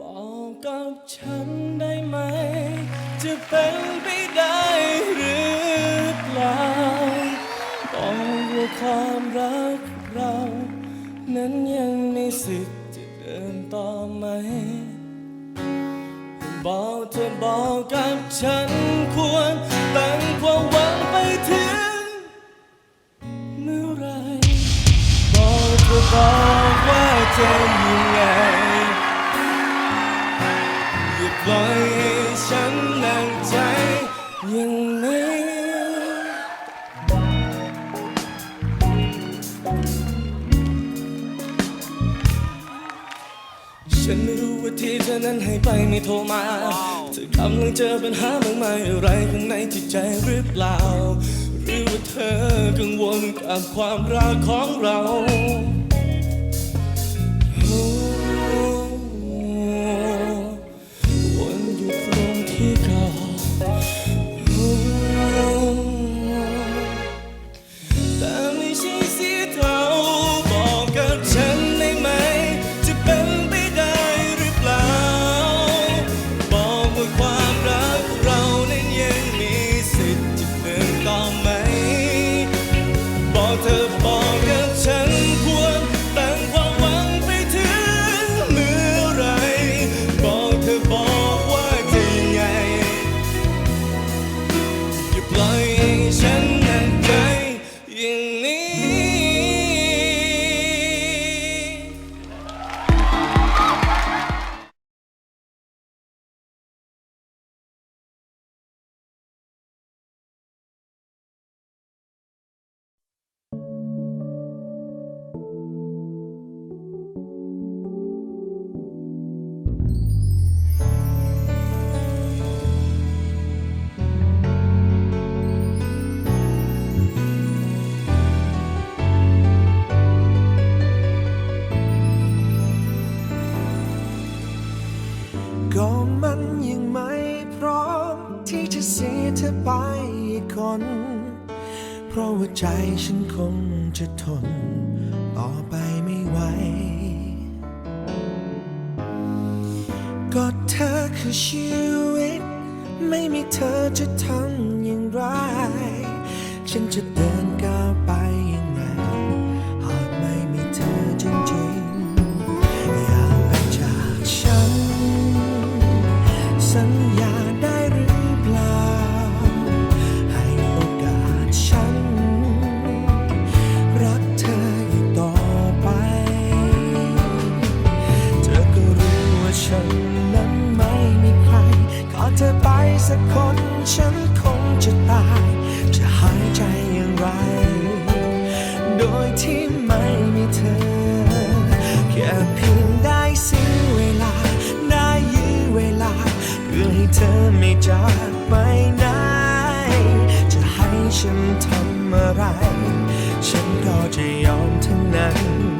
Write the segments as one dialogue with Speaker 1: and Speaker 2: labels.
Speaker 1: บอกกับฉันได้ไหม จะเป็นไปได้หรือเปล่าบอกว่าความรักเรา นั้นยังมีสิทธิ์จะเดินต่อไหม บอกเธอบอกกับฉันควรตั้งความหวังไปถึงเมื่อไรบอกเธอบอกว่าจะยังไง ล่อยให้ฉันนั่งใจอย่างนี้ฉันไม่รู้ว่าที่เธอนั้นให้ไปไม่โทรมา เธอกำลังเจอปัญหามากมายอะไรข้างในจิตใจหรือเปล่า หรือว่าเธอกังวลกับความรักของเรา เพ
Speaker 2: ราะว่าใจฉันคงจะทน ต่อไปไม่ไหว ก็เธอคือชีวิต ไม่มีเธอจะทำอย่างไร ฉันจะเดิน สักคนฉันคงจะตาย จะหายใจอย่างไร โดยที่ไม่มีเธอ แค่เพียงได้สิ้นเวลา ได้ยื้อเวลา เพื่อให้เธอไม่จากไปไหน จะให้ฉันทำอะไร ฉันก็จะยอมทั้งนั้น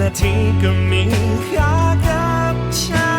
Speaker 2: นาทีก็มีค่ากับฉัน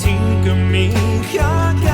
Speaker 2: สัก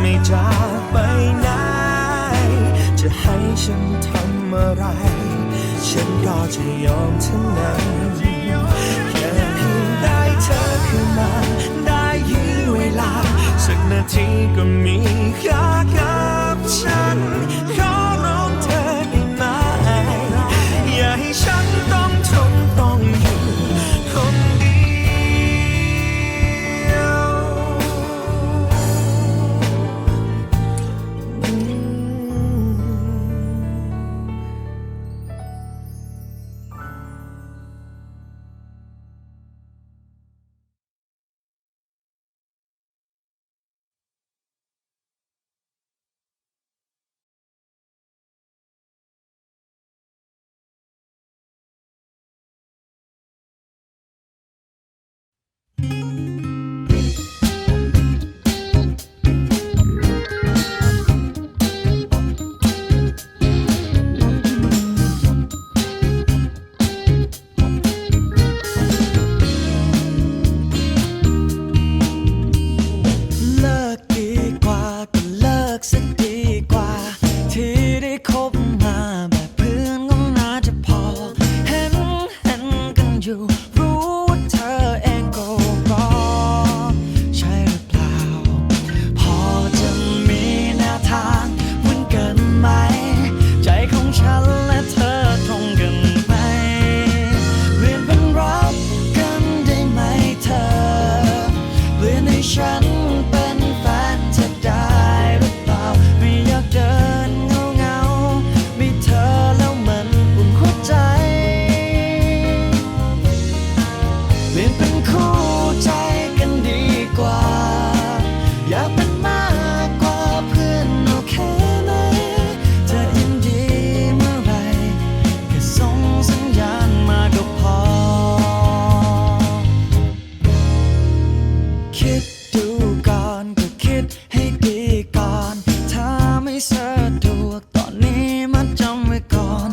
Speaker 2: ไม่จากไปไหน จะให้ฉันทำอะไร ฉันก็จะยอมทั้งนั้นแค่เพียงได้เธอ
Speaker 3: ขึ้นมา ได้ยื้อเวลา สักนาทีก็มี อยากเป็นมากกว่าเพื่อนโอเคไหมจะยินดีเมื่อไรแค่ส่งสัญญาณมาก็พอ คิดดูก่อนก็คิดให้ดีก่อน ถ้าไม่สะดวกตอนนี้มัดจำไว้ก่อน